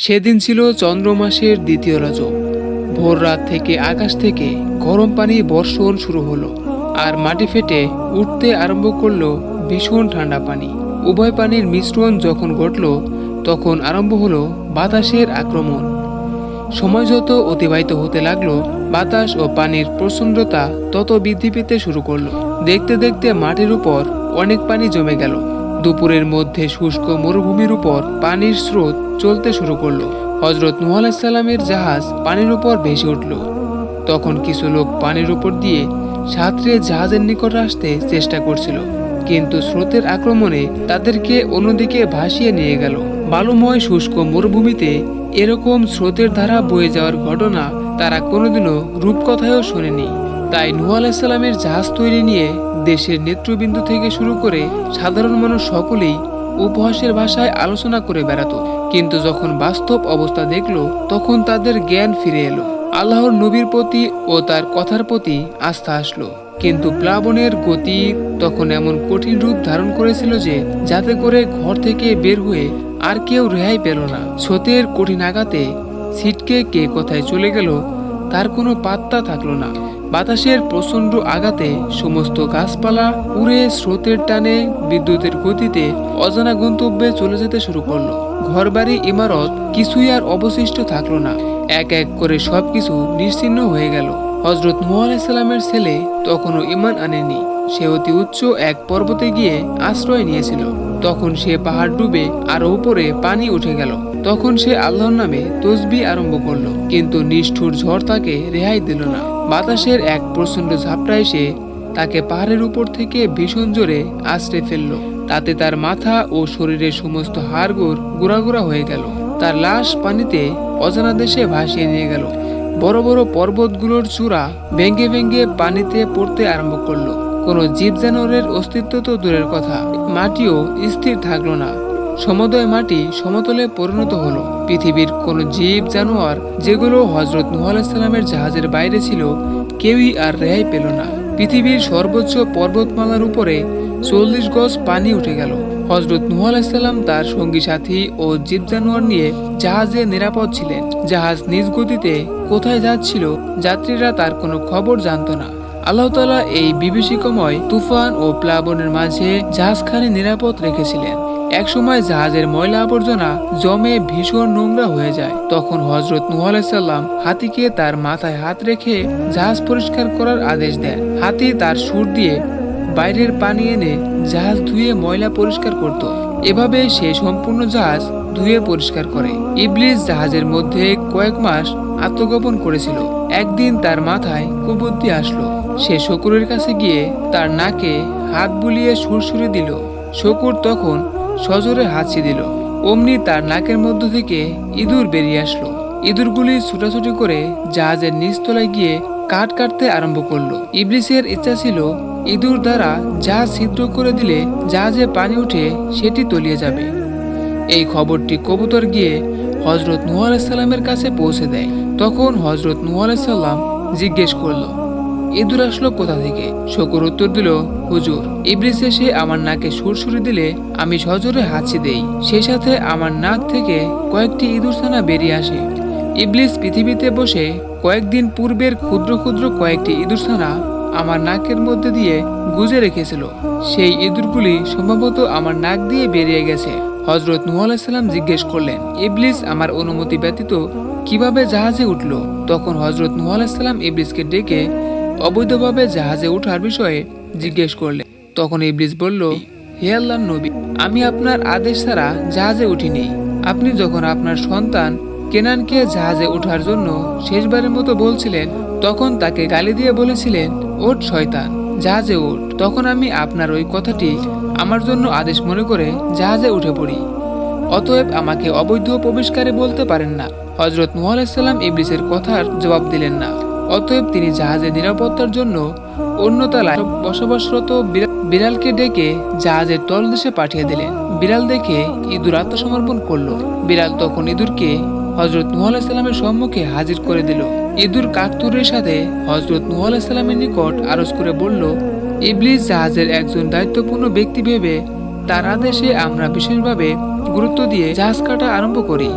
সেদিন ছিল চন্দ্র মাসের দ্বিতীয় রজব। ভোর রাত থেকে আকাশ থেকে গরম পানি বর্ষণ শুরু হলো আর মাটি ফেটে উঠতে আরম্ভ করল ভীষণ ঠান্ডা পানি। উভয় পানির মিশ্রণ যখন ঘটল, তখন আরম্ভ হলো বাতাসের আক্রমণ। সময় যত অতিবাহিত হতে লাগল, বাতাস ও পানির প্রচণ্ডতা তত বৃদ্ধি পেতে শুরু করল। দেখতে দেখতে মাটির উপর অনেক পানি জমে গেল। দুপুরের মধ্যে শুষ্ক মরুভূমির উপর পানির স্রোত চলতে শুরু করল। হজরত নুহ আলাইসাল্লামের জাহাজ পানির উপর ভেসে উঠল। তখন কিছু লোক পানির উপর দিয়ে সাঁতরে জাহাজের নিকট আসতে চেষ্টা করছিল, কিন্তু স্রোতের আক্রমণে তাদেরকে অন্যদিকে ভাসিয়ে নিয়ে গেল। বালুময় শুষ্ক মরুভূমিতে এরকম স্রোতের ধারা বয়ে যাওয়ার ঘটনা তারা কোনোদিনও রূপকথায়ও শোনেনি। তাই নুহ আলাইসাল্লামের জাহাজ তৈরি নিয়ে দেশের নেতৃবৃন্দু থেকে শুরু করে সাধারণ মানুষ সকলেই উপহাসের ভাষায় আলোচনা করে বেড়াতো। কিন্তু যখন বাস্তব অবস্থা দেখল, তখন তাদের জ্ঞান ফিরে এলো। আল্লাহর নবীর প্রতি ও তার কথার প্রতি আস্থা আসলো। কিন্তু প্লাবনের গতি তখন এমন কঠিন রূপ ধারণ করেছিল যে, যাতে করে ঘর থেকে বের হয়ে আর কেউ রেহাই পেল না। স্রোতের কঠিন আঘাতে ছিটকে কে কোথায় চলে গেল, তার কোনো পাত্তা থাকল না। বাতাসের প্রচণ্ড আঘাতে সমস্ত গাছপালা উড়ে স্রোতের টানে বিদ্যুতের গতিতে অজানা গন্তব্যে চলে যেতে শুরু করল। ঘরবাড়ি, ইমারত কিছুই আর অবশিষ্ট থাকল না। এক এক করে সবকিছু নিশ্চিহ্ন হয়ে গেল। হজরত মুহ আলাইসাল্লামের ছেলে তখনও ইমান আনেনি। সে অতি উচ্চ এক পর্বতে গিয়ে আশ্রয় নিয়েছিল। তখন সে পাহাড় ডুবে আর উপরে পানি উঠে গেল। তখন সে আল্লাহর নামে তসবি আরম্ভ করল, কিন্তু নিষ্ঠুর ঝড় তাকে রেহাই দিল না। বাতাসের এক প্রচণ্ড ঝাপটা এসে তাকে পাহাড়ের উপর থেকে ভীষণ জোরে আশ্রে ফেলল। তাতে তার মাথা ও শরীরের সমস্ত হাড়গোড় গুড়াগুড়া হয়ে গেল। তার লাশ পানিতে অজানা দেশে ভাসিয়ে নিয়ে গেল। বড় বড় পর্বতগুলোর চূড়া ভেঙ্গে ভেঙ্গে পানিতে পড়তে আরম্ভ করল। কোনো জীব জানোয়ারের অস্তিত্ব তো দূরের কথা। মাটিও স্থির থাকল না। সমুদয় মাটি সমতলে পরিণত হলো। পৃথিবীর কোনো জীব, জানোয়ার, যেগুলো হজরত নুহ আলাইসাল্লামের জাহাজের বাইরে ছিল, কেউই আর রেহাই পেল না। পৃথিবীর সর্বোচ্চ পর্বতমালার উপরে চল্লিশ গজ পানি উঠে গেল। হজরত নুহ আলাইসাল্লাম তার সঙ্গী সাথী ও জীব, জানোয়ার নিয়ে জাহাজে নিরাপদ ছিলেন। জাহাজ নিজ গতিতে কোথায় যাচ্ছিল, যাত্রীরা তার কোনো খবর জানতো না। আল্লাহ তালা এই বিভীষিকময় তুফান ও প্লাবনের মাঝে জাহাজখানে নিরাপদ রেখেছিলেন। একসময় জাহাজের ময়লা আবর্জনা জমে ভীষণ নোংরা হয়ে যায়। তখন হজরত নুহ আলাইসাল্লাম হাতিকে তার মাথায় হাত রেখে জাহাজ পরিষ্কার করার আদেশ দেন। হাতি তার সুর দিয়ে বাইরের পানি এনে জাহাজ ধুয়ে ময়লা পরিষ্কার করত। এভাবে সে সম্পূর্ণ জাহাজ ধুয়ে পরিষ্কার করে। ইবলিস জাহাজের মধ্যে কয়েক মাস আত্মগোপন করেছিল। একদিন তার মাথায় কুবুদ্ধি আসলো। সে শকুরের কাছে গিয়ে তার নাকে হাত বুলিয়ে সুরসুরি দিল। শকুর তখন সজোরে হাঁচি দিল। অমনি তার নাকের মধ্য থেকে ইঁদুর বেরিয়ে আসলো। ইঁদুরগুলি ছুটাছুটি করে জাহাজের নিচতলায় গিয়ে কাঠ কাটতে আরম্ভ করল। ইবলিসের ইচ্ছা ছিল, ইঁদুর দ্বারা জাহাজ ছিদ্র করে দিলে জাহাজে পানি উঠে সেটি তলিয়ে যাবে। এই খবরটি কবুতর গিয়ে হজরত নুহ কাছে পৌঁছে দেয়। তখন হজরত নুহ জিজ্ঞেস করল ইঁদুর আসলো কোথা থেকে? শকুর উত্তর দিল, হুজুর, ইবলিস এসে আমার নাকে সুরসুরি দিলে আমি সজোরে হাঁচি দেই। সেই সাথে আমার নাক থেকে কয়েকটি ইঁদুর ছানা বেরিয়ে আসে। ইবলিস পৃথিবীতে বসে কয়েকদিন পূর্বের ক্ষুদ্র ক্ষুদ্র কয়েকটি ইঁদুর ছানা আমার নাকের মধ্যে দিয়ে গুজে রেখেছিল। সেই ইঁদুরগুলি সম্ভবত আমার নাক দিয়ে বেরিয়ে গেছে। হজরত নুহ আলাইসাল্লাম জিজ্ঞেস করলেন, ইবলিস আমার অনুমতি ব্যতীত কীভাবে জাহাজে উঠল? তখন হজরত নুহ আলাইসাল্লাম ইবলিসকে ডেকে অবৈধভাবে জাহাজে ওঠার বিষয়ে জিজ্ঞেস করলেন তখন ইবলিস বলল, হে আল্লাহ নবী, আমি আপনার আদেশ ছাড়া জাহাজে উঠিনি। আপনি যখন আপনার সন্তান কেনানকে জাহাজে ওঠার জন্য শেষবারের মতো বলছিলেন, তখন তাকে গালি দিয়ে বলেছিলেন, ওঠ, শয়তান, জাহাজে ওঠ। তখন আমি আপনার ওই কথাটি আমার জন্য আদেশ মনে করে জাহাজে উঠে পড়ি। অতএব আমাকে অবৈধ প্রবেশকারী বলতে পারেন না। হজরত আলাইসাল্লাম ইবলিসের কথার জবাব দিলেন না। অতএব তিনি জাহাজের নিরাপত্তার জন্য অন্য তলায় বসবাসরত বিড়ালকে ডেকে জাহাজের তলদেশে পাঠিয়ে দিলেন। বিড়াল দেখে ইঁদুর আত্মসমর্পণ করল। বিড়াল তখন ইঁদুরকে হজরত নুহ আলাইসাল্লামের সম্মুখে হাজির করে দিল। ইঁদুর কাকতুরের সাথে হজরত নুহ আলাইসাল্লামের নিকট আরজ করে বলল, ইবলিস জাহাজের একজন দায়িত্বপূর্ণ ব্যক্তি ভেবে তার আদেশে আমরা বিশেষভাবে গুরুত্ব দিয়ে জাহাজ কাটা আরম্ভ করি।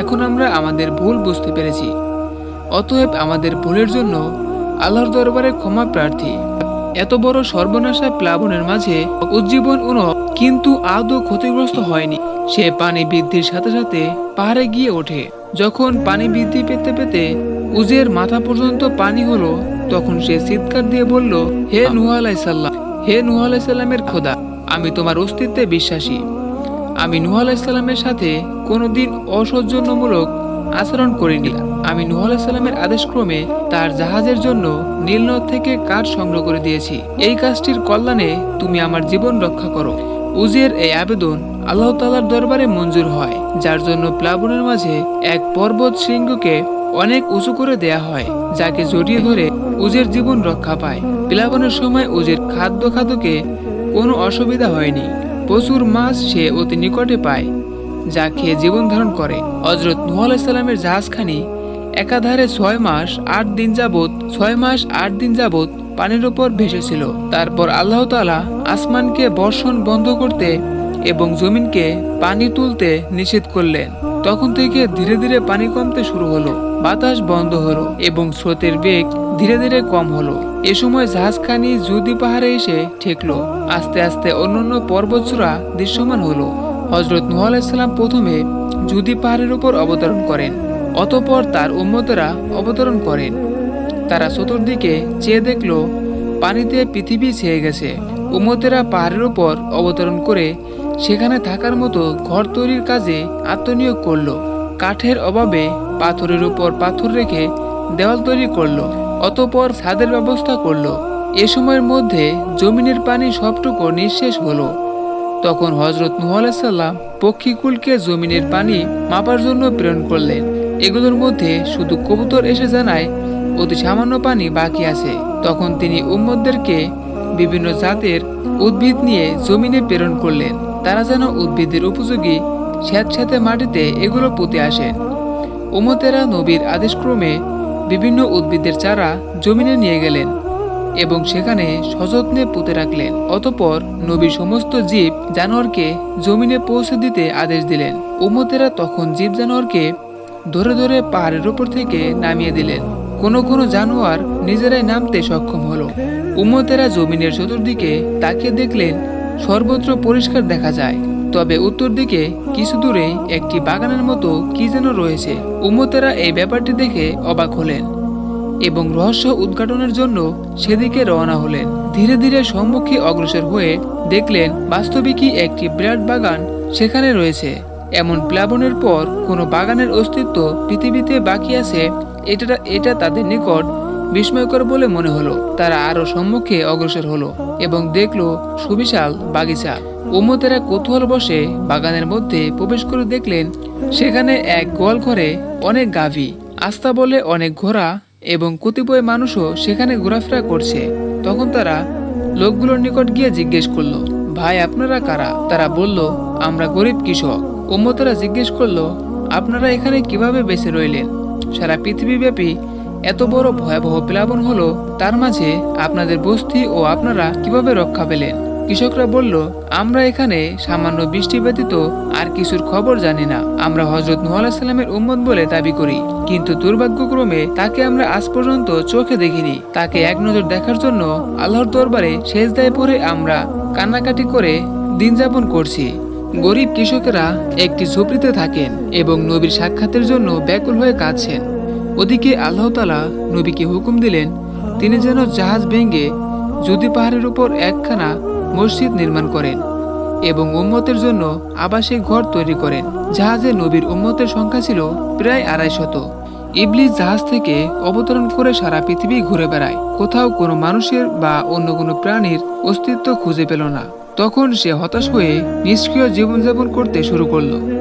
এখন আমরা আমাদের ভুল বুঝতে পেরেছি। অতএব আমাদের ভুলের জন্য আল্লাহর দরবারে ক্ষমা প্রার্থী। এত বড় সর্বনাশা প্লাবনের মাঝে উজ্জীবন উন কিন্তু আদৌ ক্ষতিগ্রস্ত হয়নি। সে পানি বৃদ্ধির সাথে সাথে পাহাড়ে গিয়ে ওঠে। যখন পানি বৃদ্ধি পেতে পেতে উজের মাথা পর্যন্ত পানি হলো, তখন সে চিৎকার দিয়ে বলল, হে নুহ আলাইসাল্লাম হে নুহ আলাইসাল্লামের খোদা, আমি তোমার অস্তিত্বে বিশ্বাসী। আমি নুহ আলাইসাল্লামের সাথে কোনোদিন অসৌজন্যমূলক আচরণ করিনি। আমি নুহ আলাইসাল্লামের আদেশক্রমে তার জাহাজের জন্য নীলনদ থেকে কাঠ সংগ্রহ করে দিয়েছি। এই কাজটির কল্যাণে তুমি আমার জীবন রক্ষা করো। উজের এই আবেদন আল্লাহ তালার দরবারে মঞ্জুর হয়, যার জন্য প্লাবনের মাঝে এক পর্বত শৃঙ্গকে অনেক উঁচু করে দেয়া হয়, যাকে জড়িয়ে ধরে উজের জীবন রক্ষা পায়। প্লাবনের সময় উজের খাদ্য খাদ্যকে কোনো অসুবিধা হয়নি। প্রচুর মাছ সে অতি নিকটে পায়, যা খেয়ে জীবন ধারণ করে। হজরত নুহ আলাইসাল্লামের জাহাজখানি একাধারে ছয় মাস, আট দিন যাবৎ, ছয় মাস, আট দিন যাবৎ পানির ওপর ভেসেছিল। তারপর আল্লাহ তাআলা আসমানকে বর্ষণ বন্ধ করতে এবং জমিনকে পানি তুলতে নিষেধ করলেন। তখন থেকে ধীরে ধীরে পানি কমতে শুরু হলো, বাতাস বন্ধ হলো এবং স্রোতের বেগ ধীরে ধীরে কম হলো। এ সময় জাহাজখানি জুদি পাহাড়ে এসে ঠেকল। আস্তে আস্তে অন্যান্য পর্বতচূড়া দৃশ্যমান হলো। হজরত নুহ প্রথমে জুদি পাহাড়ের উপর অবতরণ করেন। অতঃপর তার উম্মতেরা অবতরণ করেন। তারা চতুর্দিকে চেয়ে দেখল, পানিতে পৃথিবী ছেয়ে গেছে। উম্মতেরা পাহাড়ের উপর অবতরণ করে সেখানে থাকার মতো ঘর তৈরির কাজে আত্মনিয়োগ করল। কাঠের অভাবে পাথরের উপর পাথর রেখে দেওয়াল তৈরি করল, অতঃপর ছাদের ব্যবস্থা করল। এ সময়ের মধ্যে জমিনের পানি সবটুকু নিঃশেষ হলো। তখন হজরত আলাইসাল্লাম পক্ষীকুলকে জমিনের পানি মাপার জন্য প্রেরণ করলেন। এগুলোর মধ্যে শুধু কবুতর এসে জানায়, অতি সামান্য পানি বাকি আছে। তখন তিনি উম্মদদেরকে বিভিন্ন জাতের উদ্ভিদ নিয়ে জমিনে প্রেরণ করলেন। তারা যেন উদ্ভিদের উপযোগী স্যাঁতস্যাঁতে মাটিতে এগুলো পুঁতে আসেন উমতেরা নবীর আদেশক্রমে বিভিন্ন উদ্ভিদের চারা জমিনে নিয়ে গেলেন এবং সেখানে সযত্নে পুঁতে রাখলেন। অতপর নবী সমস্ত জীব জানোয়ারকে জমিনে পৌঁছে দিতে আদেশ দিলেন। উমতেরা তখন জীব জানোয়ারকে ধরে ধরে পাহাড়ের উপর থেকে নামিয়ে দিলেন। কোনো কোনো জানোয়ার নিজেরাই নামতে সক্ষম হলো। উম্মতেরা জমিনের চতুর্দিকে তাকিয়ে দেখলেন সর্বত্র পরিষ্কার দেখা যায়। তবে উত্তর দিকে কিছু দূরে একটি বাগানের মতো কি যেন রয়েছে। উম্মতেরা এই ব্যাপারটি দেখে অবাক হলেন এবং রহস্য উদ্ঘাটনের জন্য সেদিকে রওনা হলেন। ধীরে ধীরে সম্মুখে অগ্রসর হয়ে দেখলেন বাস্তবিকই একটি বিরাট বাগান সেখানে রয়েছে। এমন প্লাবনের পর কোনো বাগানের অস্তিত্ব পৃথিবীতে বাকি আছে এটা এটা তাদের নিকট বিস্ময়কর বলে মনে হলো। তারা আরও সম্মুখে অগ্রসর হলো এবং দেখল সুবিশাল বাগিচা। উম্মতেরা কৌতূহল বসে বাগানের মধ্যে প্রবেশ করে দেখলেন, সেখানে এক গোয়াল ঘরে অনেক গাভী, আস্থা বলে অনেক ঘোড়া এবং কতিপয় মানুষও সেখানে ঘোরাফেরা করছে। তখন তারা লোকগুলোর নিকট গিয়ে জিজ্ঞেস করল, ভাই, আপনারা কারা? তারা বলল, আমরা গরিব কৃষক। উম্মতেরা জিজ্ঞেস করল, আপনারা এখানে কীভাবে বেঁচে রইলেন? সারা পৃথিবীব্যাপী এত বড় ভয়াবহ প্লাবন হলো, তার মাঝে আপনাদের বস্তি ও আপনারা কীভাবে রক্ষা পেলেন? কৃষকরা বলল, আমরা এখানে সামান্য বৃষ্টি ব্যতীত আর কিছুর খবর জানি না। আমরা হজরত আলাহিসাল্লামের উম্মত বলে দাবি করি। কিন্তু দুর্ভাগ্যক্রমে তাকে আমরা আজ পর্যন্ত চোখে দেখিনি। তাকে এক নজর দেখার জন্য আল্লাহর দরবারে শেষ দায় পরে আমরা কান্নাকাটি করে দিন যাপন করছি। গরিব কৃষকেরা একটি ঝুপড়িতে থাকেন এবং নবীর সাক্ষাতের জন্য ব্যাকুল হয়ে কাঁদছেন। ওদিকে আল্লাহতালা নবীকে হুকুম দিলেন, তিনি যেন জাহাজ ভেঙে যদি পাহাড়ের উপর একখানা মসজিদ নির্মাণ করেন এবং উম্মতের জন্য আবাসিক ঘর তৈরি করেন। জাহাজে নবীর উম্মতের সংখ্যা ছিল প্রায় আড়াই শত। ইবলিস জাহাজ থেকে অবতরণ করে সারা পৃথিবী ঘুরে বেড়ায়। কোথাও কোনো মানুষের বা অন্য কোনো প্রাণীর অস্তিত্ব খুঁজে পেল না। তখন সে হতাশ হয়ে নিষ্ক্রিয় জীবনযাপন করতে শুরু করল।